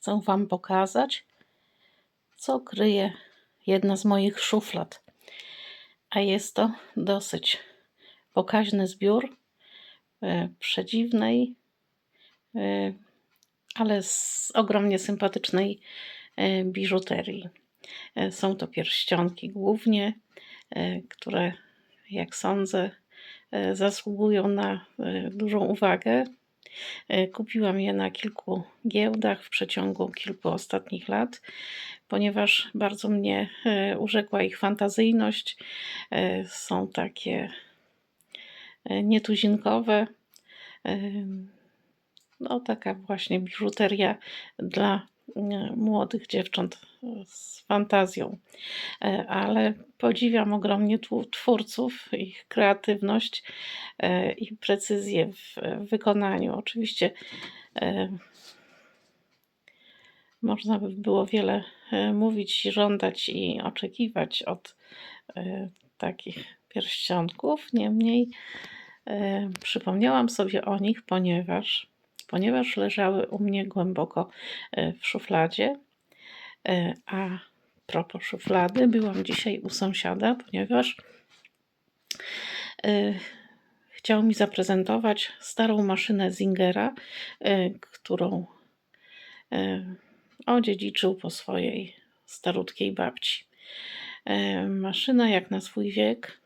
chcę Wam pokazać, co kryje jedna z moich szuflad. A jest to dosyć pokaźny zbiór e, przedziwnej, e, ale z ogromnie sympatycznej e, biżuterii. Są to pierścionki głównie, które, jak sądzę, zasługują na dużą uwagę. E, Kupiłam je na kilku giełdach w przeciągu kilku ostatnich lat, ponieważ bardzo mnie e, urzekła ich fantazyjność. E, Są takie nietuzinkowe. No, taka właśnie biżuteria dla młodych dziewcząt e, z fantazją. E, Ale podziwiam ogromnie twórców, ich kreatywność e, i precyzję w wykonaniu. Oczywiście e, można by było wiele e, mówić żądać i oczekiwać od e, takich pierścionków. Niemniej e, przypomniałam sobie o nich, ponieważ, ponieważ leżały u mnie głęboko e, w szufladzie. E, A propos szuflady, byłam dzisiaj u sąsiada, ponieważ e, chciał mi zaprezentować starą maszynę Zingera, którą odziedziczył po swojej starutkiej babci. Maszyna, jak na swój wiek,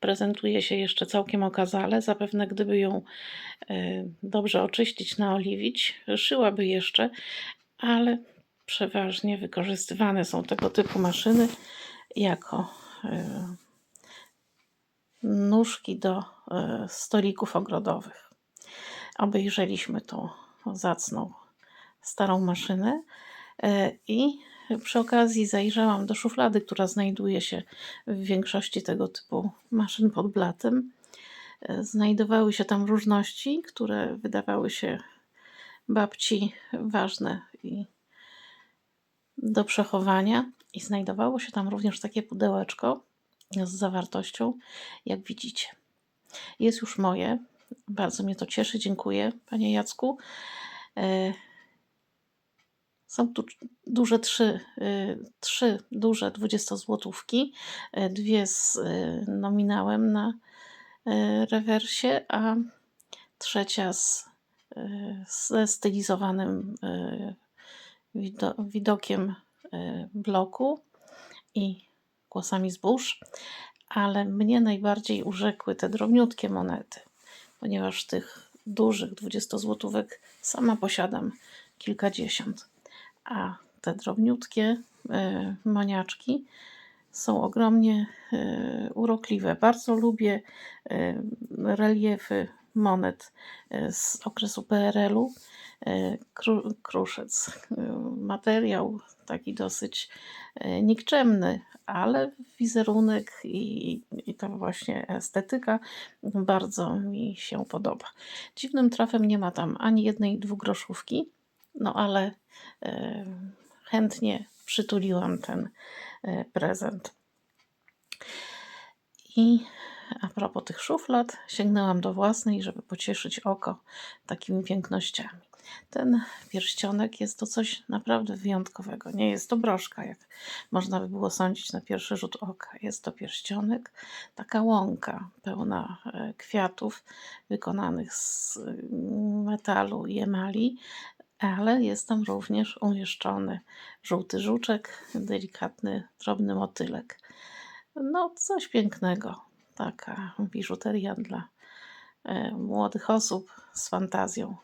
prezentuje się jeszcze całkiem okazale. Zapewne, gdyby ją e, dobrze oczyścić, naoliwić, szyłaby jeszcze, ale przeważnie wykorzystywane są tego typu maszyny jako e, nóżki do e, stolików ogrodowych. Obejrzeliśmy tą zacną starą maszynę i przy okazji zajrzałam do szuflady, która znajduje się w większości tego typu maszyn pod blatem. E, Znajdowały się tam różności, które wydawały się babci ważne i do przechowania. I znajdowało się tam również takie pudełeczko z zawartością, jak widzicie. Jest już moje. Bardzo mnie to cieszy. Dziękuję, panie Jacku. Są tu duże trzy, y, trzy duże 20-złotówki, e, dwie z y, nominałem na rewersie, a trzecia z, y, ze stylizowanym y, wido- widokiem y, bloku i głosami zbóż, ale mnie najbardziej urzekły te drobniutkie monety, ponieważ tych dużych 20-złotówek sama posiadam kilkadziesiąt, a te drobniutkie y, moniaczki są ogromnie y, urokliwe. Bardzo lubię y, reliefy monet z okresu PRL-u. Kru, kruszec, materiał taki dosyć nikczemny, ale wizerunek i, i ta właśnie estetyka bardzo mi się podoba. Dziwnym trafem nie ma tam ani jednej dwugroszówki, no ale e, chętnie przytuliłam ten e, prezent. I a propos tych szuflad, sięgnęłam do własnej, żeby pocieszyć oko takimi pięknościami. Ten pierścionek jest to coś naprawdę wyjątkowego. Nie jest to broszka, jak można by było sądzić na pierwszy rzut oka. Jest to pierścionek, taka łąka pełna e, kwiatów wykonanych z y, metalu i emali, ale jest tam również umieszczony żółty żuczek, delikatny, drobny motylek. No, coś pięknego. Taka biżuteria dla e, młodych osób z fantazją.